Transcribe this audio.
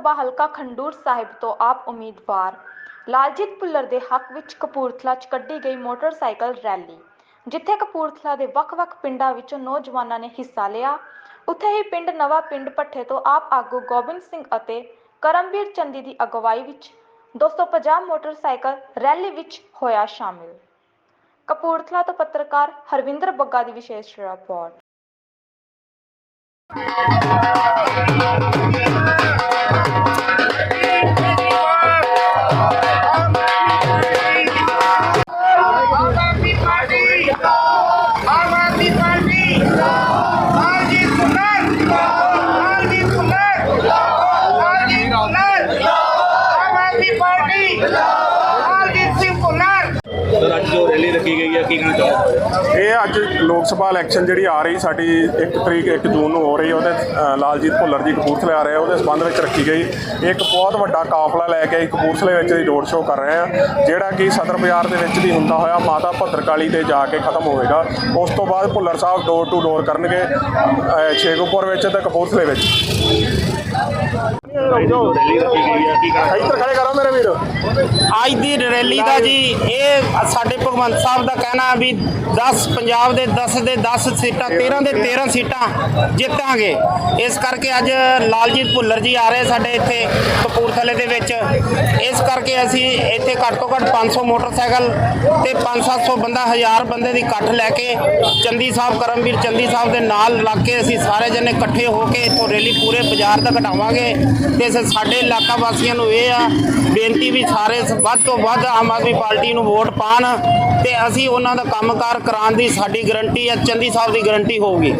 ਸੂਬਾ ਹਲਕਾ ਖੰਡੂਰ ਸਾਹਿਬ ਤੋਂ ਆਪ ਉਮੀਦਵਾਰ ਲਾਲਜੀਤ ਭੁੱਲਰ ਦੇ ਹੱਕ ਵਿੱਚ ਕਪੂਰਥਲਾ 'ਚ ਕੱਢੀ ਗਈ ਮੋਟਰਸਾਈਕਲ ਰੈਲੀ, ਜਿੱਥੇ ਕਪੂਰਥਲਾ ਦੇ ਵੱਖ-ਵੱਖ ਪਿੰਡਾਂ ਵਿੱਚੋਂ ਨੌਜਵਾਨਾਂ ਨੇ ਹਿੱਸਾ ਲਿਆ। ਉੱਥੇ ਹੀ ਪਿੰਡ ਨਵਾਂ ਪਿੰਡ ਭੱਠੇ ਤੋਂ ਆਪ ਆਗੂ ਗੋਬਿੰਦ ਸਿੰਘ ਅਤੇ ਕਰਮਵੀਰ ਚੰਦੀ ਦੀ ਅਗਵਾਈ ਵਿੱਚ 250 ਮੋਟਰਸਾਈਕਲ ਰੈਲੀ ਵਿੱਚ ਹੋਇਆ ਸ਼ਾਮਿਲ। ਕਪੂਰਥਲਾ ਤੋਂ ਪੱਤਰਕਾਰ ਹਰਵਿੰਦਰ ਬੱਗਾ ਦੀ ਵਿਸ਼ੇਸ਼ report. Aadmi party Laljit Singh Bhullar. Sir ਅੱਜ ਜੋ ਰੈਲੀ ਰੱਖੀ ਗਈ ਹੈ ਕੀ ਕਹਿਣਾ ਚਾਹੋਗੇ? ਇਹ ਅੱਜ ਲੋਕ ਸਭਾ ਇਲੈਕਸ਼ਨ ਜਿਹੜੀ ਆ ਰਹੀ ਸਾਡੀ 1 ਤਰੀਕ 1 ਜੂਨ ਨੂੰ ਹੋ ਰਹੀ ਹੈ ਉਹਦੇ ਲਾਲਜੀਤ ਭੁੱਲਰ ਜੀ ਕਪੂਰਥਲੇ ਆ ਰਹੇ ਆ ਉਹਦੇ ਸੰਬੰਧ ਵਿੱਚ ਰੱਖੀ ਗਈ। ਇੱਕ ਬਹੁਤ ਵੱਡਾ ਕਾਫਲਾ ਲੈ ਕੇ ਕਪੂਰਥਲੇ ਵਿੱਚ ਦੀ ਰੋਡ ਸ਼ੋਅ ਕਰ ਰਹੇ ਆ ਜਿਹੜਾ ਕਿ ਸਦਰ ਬਾਜ਼ਾਰ ਦੇ ਵਿੱਚ ਦੀ ਹੁੰਦਾ ਹੋਇਆ ਮਾਤਾ ਭੱਦਰਕਾਲੀ ਤੇ ਜਾ ਕੇ ਖਤਮ ਹੋਵੇਗਾ। ਉਸ ਤੋਂ ਬਾਅਦ ਭੁੱਲਰ ਸਾਹਿਬ ਡੋਰ ਟੂ ਡੋਰ ਕਰਨਗੇ ਛੇਗੂਪੁਰ ਵਿੱਚ ਤੇ ਕਪੂਰਥਲੇ ਵਿੱਚ। ਅੱਜ ਦੀ ਰੈਲੀ ਦਾ ਜੀ, ਇਹ ਸਾਡੇ ਭਗਵੰਤ ਸਾਹਿਬ ਦਾ ਕਹਿਣਾ ਵੀ 10 ਪੰਜਾਬ ਦੇ 10 ਦੇ 10 ਸੀਟਾਂ 13 ਦੇ 13 ਸੀਟਾਂ ਜਿੱਤਾਂਗੇ। ਇਸ ਕਰਕੇ ਅੱਜ ਲਾਲਜੀਤ ਭੁੱਲਰ ਜੀ ਆ ਰਹੇ ਸਾਡੇ ਇੱਥੇ ਕਪੂਰਥਲੇ ਦੇ ਵਿੱਚ। ਇਸ ਕਰਕੇ ਅਸੀਂ ਇੱਥੇ ਘੱਟ ਤੋਂ ਘੱਟ 500 ਮੋਟਰਸਾਈਕਲ ਤੇ 5-700 ਬੰਦਾ, ਹਜ਼ਾਰ ਬੰਦੇ ਦੀ ਇਕੱਠ ਲੈ ਕੇ ਚੰਦੀ ਸਾਹਿਬ, ਕਰਮਵੀਰ ਚੰਦੀ ਸਾਹਿਬ ਦੇ ਨਾਲ ਲੱਗ ਕੇ ਅਸੀਂ ਸਾਰੇ ਜਣੇ ਇਕੱਠੇ ਹੋ ਕੇ ਇੱਥੋਂ ਰੈਲੀ ਪੂਰੇ ਬਾਜ਼ਾਰ ਤੱਕ ਘਟਾਵਾਂਗੇ ਤੇ ਸਾਡੇ ਇਲਾਕਾ ਵਾਸੀਆਂ ਨੂੰ ਇਹ ਆ, ਬੇਨਤੀ ਵੀ ਸਾਰੇ ਵੱਧ ਤੋਂ ਵੱਧ ਆਮ ਆਦਮੀ ਪਾਰਟੀ ਨੂੰ ਵੋਟ ਪਾਣ ਤੇ ਅਸੀਂ ਉਹਨਾਂ ਦਾ ਕੰਮਕਾਰ ਕਰਾਉਣ ਦੀ ਸਾਡੀ ਗਰੰਟੀ ਹੈ ਚੰਦੀ ਸਾਹਿਬ ਦੀ ਗਰੰਟੀ ਹੋਊਗੀ।